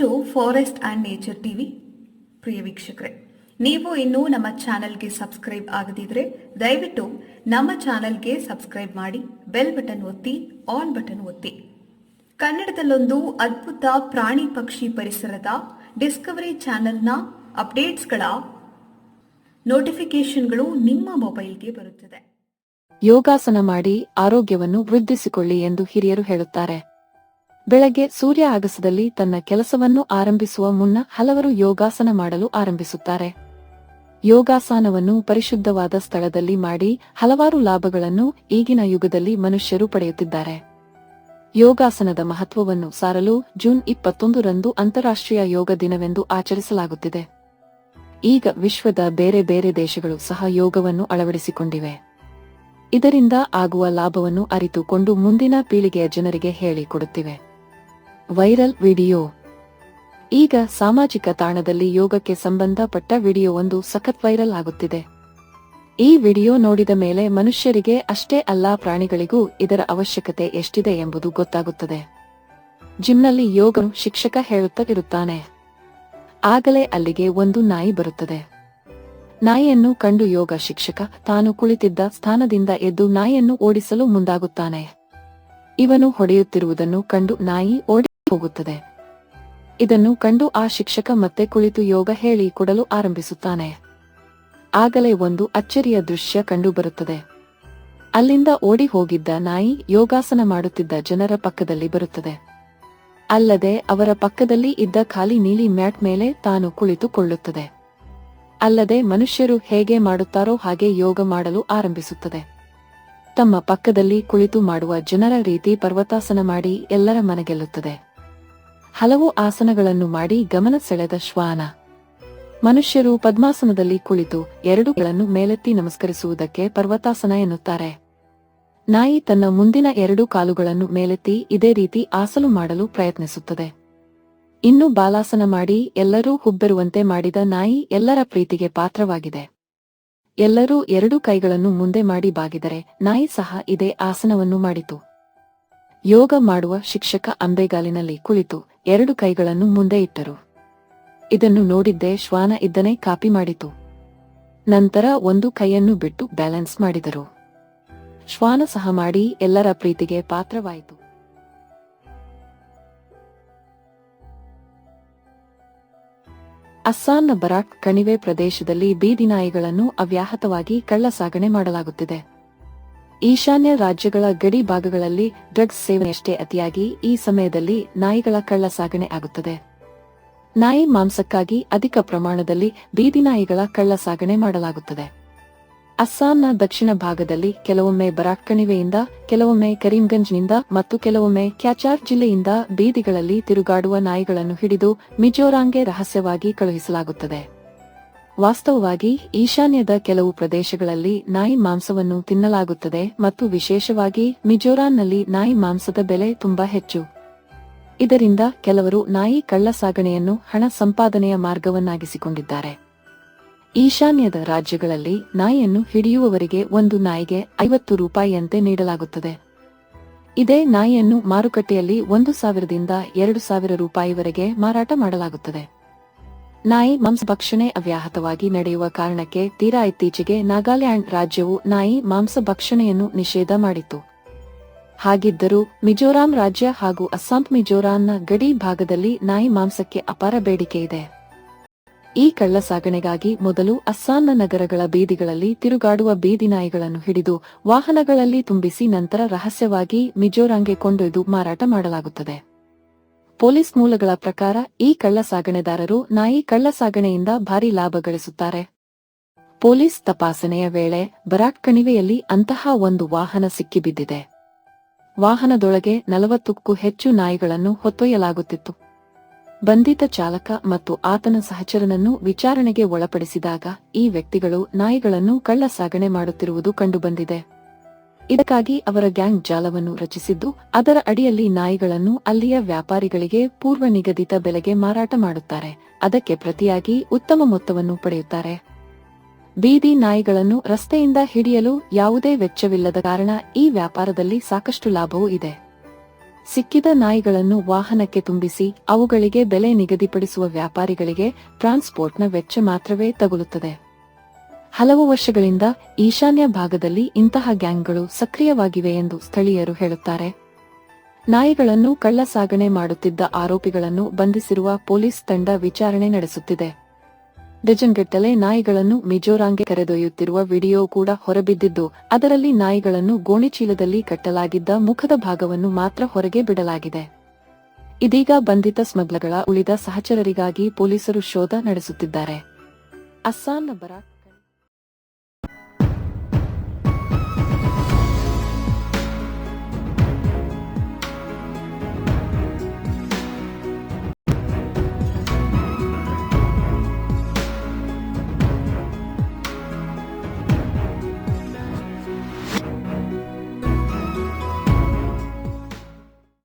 To forest and nature TV ಪ್ರಿಯ ವೀಕ್ಷಕರೇ, ನೀವು ಇನ್ನೂ ನಮ್ಮ ಚಾನಲ್ಗೆ ಸಬ್ಸ್ಕ್ರೈಬ್ ಆಗದಿದ್ರೆ ದಯವಿಟ್ಟು ನಮ್ಮ ಚಾನಲ್ಗೆ ಸಬ್ಸ್ಕ್ರೈಬ್ ಮಾಡಿ, ಬೆಲ್ ಬಟನ್ ಒತ್ತಿ, ಆಲ್ ಬಟನ್ ಒತ್ತಿ. ಕನ್ನಡದಲ್ಲೊಂದು ಅದ್ಭುತ ಪ್ರಾಣಿ ಪಕ್ಷಿ ಪರಿಸರದ ಡಿಸ್ಕವರಿ ಚಾನೆಲ್ನ ಅಪ್ಡೇಟ್ಸ್ಗಳ ನೋಟಿಫಿಕೇಶನ್ಗಳು ನಿಮ್ಮ ಮೊಬೈಲ್ಗೆ ಬರುತ್ತದೆ. ಯೋಗಾಸನ ಮಾಡಿ ಆರೋಗ್ಯವನ್ನು ವೃದ್ಧಿಸಿಕೊಳ್ಳಿ ಎಂದು ಹಿರಿಯರು ಹೇಳುತ್ತಾರೆ. ಬೆಳಗ್ಗೆ ಸೂರ್ಯ ಆಗಸದಲ್ಲಿ ತನ್ನ ಕೆಲಸವನ್ನು ಆರಂಭಿಸುವ ಮುನ್ನ ಹಲವರು ಯೋಗಾಸನ ಮಾಡಲು ಆರಂಭಿಸುತ್ತಾರೆ. ಯೋಗಾಸನವನ್ನು ಪರಿಶುದ್ಧವಾದ ಸ್ಥಳದಲ್ಲಿ ಮಾಡಿ ಹಲವಾರು ಲಾಭಗಳನ್ನು ಈಗಿನ ಯುಗದಲ್ಲಿ ಮನುಷ್ಯರು ಪಡೆಯುತ್ತಿದ್ದಾರೆ. ಯೋಗಾಸನದ ಮಹತ್ವವನ್ನು ಸಾರಲು ಜೂನ್ ಇಪ್ಪತ್ತೊಂದರಂದು ಅಂತಾರಾಷ್ಟ್ರೀಯ ಯೋಗ ದಿನವೆಂದು ಆಚರಿಸಲಾಗುತ್ತಿದೆ. ಈಗ ವಿಶ್ವದ ಬೇರೆ ಬೇರೆ ದೇಶಗಳು ಸಹ ಯೋಗವನ್ನು ಅಳವಡಿಸಿಕೊಂಡಿವೆ. ಇದರಿಂದ ಆಗುವ ಲಾಭವನ್ನು ಅರಿತುಕೊಂಡು ಮುಂದಿನ ಪೀಳಿಗೆಯ ಜನರಿಗೆ ಹೇಳಿಕೊಡುತ್ತಿವೆ. Viral video. ಈಗ ಸಾಮಾಜಿಕ ತಾಣದಲ್ಲಿ ಯೋಗಕ್ಕೆ ಸಂಬಂಧಪಟ್ಟ ವಿಡಿಯೋ ಒಂದು ಸಖತ್ ವೈರಲ್ ಆಗುತ್ತಿದೆ. ಈ ವಿಡಿಯೋ ನೋಡಿದ ಮೇಲೆ ಮನುಷ್ಯರಿಗೆ ಅಷ್ಟೇ ಅಲ್ಲ ಪ್ರಾಣಿಗಳಿಗೂ ಇದರ ಅವಶ್ಯಕತೆ ಎಷ್ಟಿದೆ ಎಂಬುದು ಗೊತ್ತಾಗುತ್ತದೆ. ಜಿಮ್ನಲ್ಲಿ ಯೋಗ ಶಿಕ್ಷಕ ಹೇಳುತ್ತಿರುತ್ತಾನೆ ಆಗಲೇ ಅಲ್ಲಿಗೆ ಒಂದು ನಾಯಿ ಬರುತ್ತದೆ. ನಾಯಿಯನ್ನು ಕಂಡು ಯೋಗ ಶಿಕ್ಷಕ ತಾನು ಕುಳಿತಿದ್ದ ಸ್ಥಾನದಿಂದ ಎದ್ದು ನಾಯಿಯನ್ನು ಓಡಿಸಲು ಮುಂದಾಗುತ್ತಾನೆ. ಇವನು ಹೊಡೆಯುತ್ತಿರುವುದನ್ನು ಕಂಡು ನಾಯಿ ಓಡಿ ಹೋಗುತ್ತದೆ. ಇದನ್ನು ಕಂಡು ಆ ಶಿಕ್ಷಕ ಮತ್ತೆ ಕುಳಿತು ಯೋಗ ಹೇಳಿ ಕೊಡಲು ಆರಂಭಿಸುತ್ತಾನೆ. ಆಗಲೇ ಒಂದು ಅಚ್ಚರಿಯ ದೃಶ್ಯ ಕಂಡುಬರುತ್ತದೆ ಅಲ್ಲಿಂದ ಓಡಿ ಹೋಗಿದ್ದ ನಾಯಿ ಯೋಗಾಸನ ಮಾಡುತ್ತಿದ್ದ ಜನರ ಪಕ್ಕದಲ್ಲಿ ಬರುತ್ತದೆ. ಅಲ್ಲದೆ ಅವರ ಪಕ್ಕದಲ್ಲಿ ಇದ್ದ ಖಾಲಿ ನೀಲಿ ಮ್ಯಾಟ್ ಮೇಲೆ ತಾನು ಕುಳಿತುಕೊಳ್ಳುತ್ತದೆ. ಅಲ್ಲದೆ ಮನುಷ್ಯರು ಹೇಗೆ ಮಾಡುತ್ತಾರೋ ಹಾಗೆ ಯೋಗ ಮಾಡಲು ಆರಂಭಿಸುತ್ತದೆ. ತಮ್ಮ ಪಕ್ಕದಲ್ಲಿ ಕುಳಿತು ಮಾಡುವ ಜನರ ರೀತಿ ಪರ್ವತಾಸನ ಮಾಡಿ ಎಲ್ಲರ ಮನಗೆಲ್ಲುತ್ತದೆ ಹಲವು ಆಸನಗಳನ್ನು ಮಾಡಿ ಗಮನ ಸೆಳೆದ ಶ್ವಾನ. ಮನುಷ್ಯರು ಪದ್ಮಾಸನದಲ್ಲಿ ಕುಳಿತು ಎರಡುಗಳನ್ನು ಮೇಲೆತ್ತಿ ನಮಸ್ಕರಿಸುವುದಕ್ಕೆ ಪರ್ವತಾಸನ ಎನ್ನುತ್ತಾರೆ. ನಾಯಿ ತನ್ನ ಮುಂದಿನ ಎರಡು ಕಾಲುಗಳನ್ನು ಮೇಲೆತ್ತಿ ಇದೇ ರೀತಿ ಆಸಲು ಮಾಡಲು ಪ್ರಯತ್ನಿಸುತ್ತದೆ. ಇನ್ನು ಬಾಲಾಸನ ಮಾಡಿ ಎಲ್ಲರೂ ಹುಬ್ಬರುವಂತೆ ಮಾಡಿದ ನಾಯಿ ಎಲ್ಲರ ಪ್ರೀತಿಗೆ ಪಾತ್ರವಾಗಿದೆ. ಎಲ್ಲರೂ ಎರಡು ಕೈಗಳನ್ನು ಮುಂದೆ ಮಾಡಿ ಬಾಗಿದರೆ ನಾಯಿ ಸಹ ಇದೇ ಆಸನವನ್ನು ಮಾಡಿತು. ಯೋಗ ಮಾಡುವ ಶಿಕ್ಷಕ ಅಂಬೆಗಾಲಿನಲ್ಲಿ ಕುಳಿತು ಎರಡು ಕೈಗಳನ್ನು ಮುಂದೆ ಇಟ್ಟರು. ಇದನ್ನು ನೋಡಿದ್ದೇ ಶ್ವಾನ ಇದ್ದನೇ ಕಾಪಿ ಮಾಡಿತು. ನಂತರ ಒಂದು ಕೈಯನ್ನು ಬಿಟ್ಟು ಬ್ಯಾಲೆನ್ಸ್ ಮಾಡಿದರು. ಶ್ವಾನ ಸಹ ಮಾಡಿ ಎಲ್ಲರ ಪ್ರೀತಿಗೆ ಪಾತ್ರವಾಯಿತು. ಅಸ್ಸಾಂನ ಬರಾಕ್ ಕಣಿವೆ ಪ್ರದೇಶದಲ್ಲಿ ಬೀದಿನಾಯಿಗಳನ್ನು ಅವ್ಯಾಹತವಾಗಿ ಕಳ್ಳಸಾಗಣೆ ಮಾಡಲಾಗುತ್ತಿದೆ. ಈಶಾನ್ಯ ರಾಜ್ಯಗಳ ಗಡಿ ಭಾಗಗಳಲ್ಲಿ ಡ್ರಗ್ಸ್ ಸೇವನೆಯಷ್ಟೇ ಅತಿಯಾಗಿ ಈ ಸಮಯದಲ್ಲಿ ನಾಯಿಗಳ ಕಳ್ಳಸಾಗಣೆ ಆಗುತ್ತದೆ. ನಾಯಿ ಮಾಂಸಕ್ಕಾಗಿ ಅಧಿಕ ಪ್ರಮಾಣದಲ್ಲಿ ಬೀದಿ ನಾಯಿಗಳ ಕಳ್ಳಸಾಗಣೆ ಮಾಡಲಾಗುತ್ತದೆ. ಅಸ್ಸಾಂನ ದಕ್ಷಿಣ ಭಾಗದಲ್ಲಿ ಕೆಲವೊಮ್ಮೆ ಬರಾಕ್ ಕಣಿವೆಯಿಂದ, ಕೆಲವೊಮ್ಮೆ ಕರೀಂಗಂಜ್ನಿಂದ ಮತ್ತು ಕೆಲವೊಮ್ಮೆ ಕ್ಯಾಚಾರ್ ಜಿಲ್ಲೆಯಿಂದ ಬೀದಿಗಳಲ್ಲಿ ತಿರುಗಾಡುವ ನಾಯಿಗಳನ್ನು ಹಿಡಿದು ಮಿಜೋರಾಂಗೆ ರಹಸ್ಯವಾಗಿ ಕಳುಹಿಸಲಾಗುತ್ತದೆ. ವಾಸ್ತವವಾಗಿ, ಈಶಾನ್ಯದ ಕೆಲವು ಪ್ರದೇಶಗಳಲ್ಲಿ ನಾಯಿ ಮಾಂಸವನ್ನು ತಿನ್ನಲಾಗುತ್ತದೆ ಮತ್ತು ವಿಶೇಷವಾಗಿ ಮಿಜೋರಾಂನಲ್ಲಿ ನಾಯಿ ಮಾಂಸದ ಬೆಲೆ ತುಂಬಾ ಹೆಚ್ಚು. ಇದರಿಂದ ಕೆಲವರು ನಾಯಿ ಕಳ್ಳ ಸಾಗಣೆಯನ್ನು ಹಣ ಸಂಪಾದನೆಯ ಮಾರ್ಗವನ್ನಾಗಿಸಿಕೊಂಡಿದ್ದಾರೆ. ಈಶಾನ್ಯದ ರಾಜ್ಯಗಳಲ್ಲಿ ನಾಯಿಯನ್ನು ಹಿಡಿಯುವವರಿಗೆ ಒಂದು ನಾಯಿಗೆ ಐವತ್ತು ರೂಪಾಯಿಯಂತೆ ನೀಡಲಾಗುತ್ತದೆ. ಇದೇ ನಾಯಿಯನ್ನು ಮಾರುಕಟ್ಟೆಯಲ್ಲಿ ಒಂದು ಸಾವಿರದಿಂದ ಎರಡು ಸಾವಿರ ರೂಪಾಯಿವರೆಗೆ ಮಾರಾಟ ಮಾಡಲಾಗುತ್ತದೆ. ನಾಯಿ ಮಾಂಸ ಭಕ್ಷಣೆ ಅವ್ಯಾಹತವಾಗಿ ನಡೆಯುವ ಕಾರಣಕ್ಕೆ ತೀರಾ ಇತ್ತೀಚೆಗೆ ನಾಗಾಲ್ಯಾಂಡ್ ರಾಜ್ಯವು ನಾಯಿ ಮಾಂಸ ಭಕ್ಷಣೆಯನ್ನು ನಿಷೇಧ ಮಾಡಿತು ಹಾಗಿದ್ದರೂ ಮಿಜೋರಾಂ ರಾಜ್ಯ ಹಾಗೂ ಅಸ್ಸಾಂ ಮಿಜೋರಾಂನ ಗಡಿ ಭಾಗದಲ್ಲಿ ನಾಯಿ ಮಾಂಸಕ್ಕೆ ಅಪಾರ ಬೇಡಿಕೆ ಇದೆ. ಈ ಕಳ್ಳಸಾಗಣೆಗಾಗಿ ಮೊದಲು ಅಸ್ಸಾಂನ ನಗರಗಳ ಬೀದಿಗಳಲ್ಲಿ ತಿರುಗಾಡುವ ಬೀದಿ ನಾಯಿಗಳನ್ನು ಹಿಡಿದು ವಾಹನಗಳಲ್ಲಿ ತುಂಬಿಸಿ ನಂತರ ರಹಸ್ಯವಾಗಿ ಮಿಜೋರಾಂಗೆ ಕೊಂಡೊಯ್ದು ಮಾರಾಟ ಮಾಡಲಾಗುತ್ತದೆ. ಪೊಲೀಸ್ ಮೂಲಗಳ ಪ್ರಕಾರ ಈ ಕಳ್ಳಸಾಗಣೆದಾರರು ನಾಯಿ ಕಳ್ಳಸಾಗಣೆಯಿಂದ ಭಾರಿ ಲಾಭ ಗಳಿಸುತ್ತಾರೆ. ಪೊಲೀಸ್ ತಪಾಸಣೆಯ ವೇಳೆ ಬರಾಕ್ ಕಣಿವೆಯಲ್ಲಿ ಅಂತಹ ಒಂದು ವಾಹನ ಸಿಕ್ಕಿಬಿದ್ದಿದೆ. ವಾಹನದೊಳಗೆ ನಲವತ್ತಕ್ಕೂ ಹೆಚ್ಚು ನಾಯಿಗಳನ್ನು ಹೊತ್ತೊಯ್ಯಲಾಗುತ್ತಿತ್ತು. ಬಂಧಿತ ಚಾಲಕ ಮತ್ತು ಆತನ ಸಹಚರನನ್ನು ವಿಚಾರಣೆಗೆ ಒಳಪಡಿಸಿದಾಗ ಈ ವ್ಯಕ್ತಿಗಳು ನಾಯಿಗಳನ್ನು ಕಳ್ಳ ಸಾಗಣೆ ಮಾಡುತ್ತಿರುವುದು ಕಂಡುಬಂದಿದೆ. ಇದಕ್ಕಾಗಿ ಅವರ ಗ್ಯಾಂಗ್ ಜಾಲವನ್ನು ರಚಿಸಿದ್ದು, ಅದರ ಅಡಿಯಲ್ಲಿ ನಾಯಿಗಳನ್ನು ಅಲ್ಲಿಯ ವ್ಯಾಪಾರಿಗಳಿಗೆ ಪೂರ್ವ ನಿಗದಿತ ಬೆಲೆಗೆ ಮಾರಾಟ ಮಾಡುತ್ತಾರೆ. ಅದಕ್ಕೆ ಪ್ರತಿಯಾಗಿ ಉತ್ತಮ ಮೊತ್ತವನ್ನು ಪಡೆಯುತ್ತಾರೆ. ಬೀದಿ ನಾಯಿಗಳನ್ನು ರಸ್ತೆಯಿಂದ ಹಿಡಿಯಲು ಯಾವುದೇ ವೆಚ್ಚವಿಲ್ಲದ ಕಾರಣ ಈ ವ್ಯಾಪಾರದಲ್ಲಿ ಸಾಕಷ್ಟು ಲಾಭವೂ ಇದೆ. ಸಿಕ್ಕಿದ ನಾಯಿಗಳನ್ನು ವಾಹನಕ್ಕೆ ತುಂಬಿಸಿ ಅವುಗಳಿಗೆ ಬೆಲೆ ನಿಗದಿಪಡಿಸುವ ವ್ಯಾಪಾರಿಗಳಿಗೆ ಟ್ರಾನ್ಸ್ಪೋರ್ಟ್ನ ವೆಚ್ಚ ಮಾತ್ರವೇ ತಗುಲುತ್ತದೆ. ಹಲವು ವರ್ಷಗಳಿಂದ ಈಶಾನ್ಯ ಭಾಗದಲ್ಲಿ ಇಂತಹ ಗ್ಯಾಂಗ್ಗಳು ಸಕ್ರಿಯವಾಗಿವೆ ಎಂದು ಸ್ಥಳೀಯರು ಹೇಳುತ್ತಾರೆ. ನಾಯಿಗಳನ್ನು ಕಳ್ಳ ಸಾಗಣೆ ಮಾಡುತ್ತಿದ್ದ ಆರೋಪಿಗಳನ್ನು ಬಂಧಿಸಿರುವ ಪೊಲೀಸ್ ತಂಡ ವಿಚಾರಣೆ ನಡೆಸುತ್ತಿದೆ. ಡಜನ್ಗಟ್ಟಲೆ ನಾಯಿಗಳನ್ನು ಮಿಜೋರಾಂಗೆ ಕರೆದೊಯ್ಯುತ್ತಿರುವ ವಿಡಿಯೋ ಕೂಡ ಹೊರಬಿದ್ದಿದ್ದು, ಅದರಲ್ಲಿ ನಾಯಿಗಳನ್ನು ಗೋಣಿಚೀಲದಲ್ಲಿ ಕಟ್ಟಲಾಗಿದ್ದ ಮುಖದ ಭಾಗವನ್ನು ಮಾತ್ರ ಹೊರಗೆ ಬಿಡಲಾಗಿದೆ. ಇದೀಗ ಬಂಧಿತ ಸ್ಮಗ್ಲಗಳ ಉಳಿದ ಸಹಚರರಿಗಾಗಿ ಪೊಲೀಸರು ಶೋಧ ನಡೆಸುತ್ತಿದ್ದಾರೆ. ಅಸ್ಸಾಂನ ಬರಾಕ್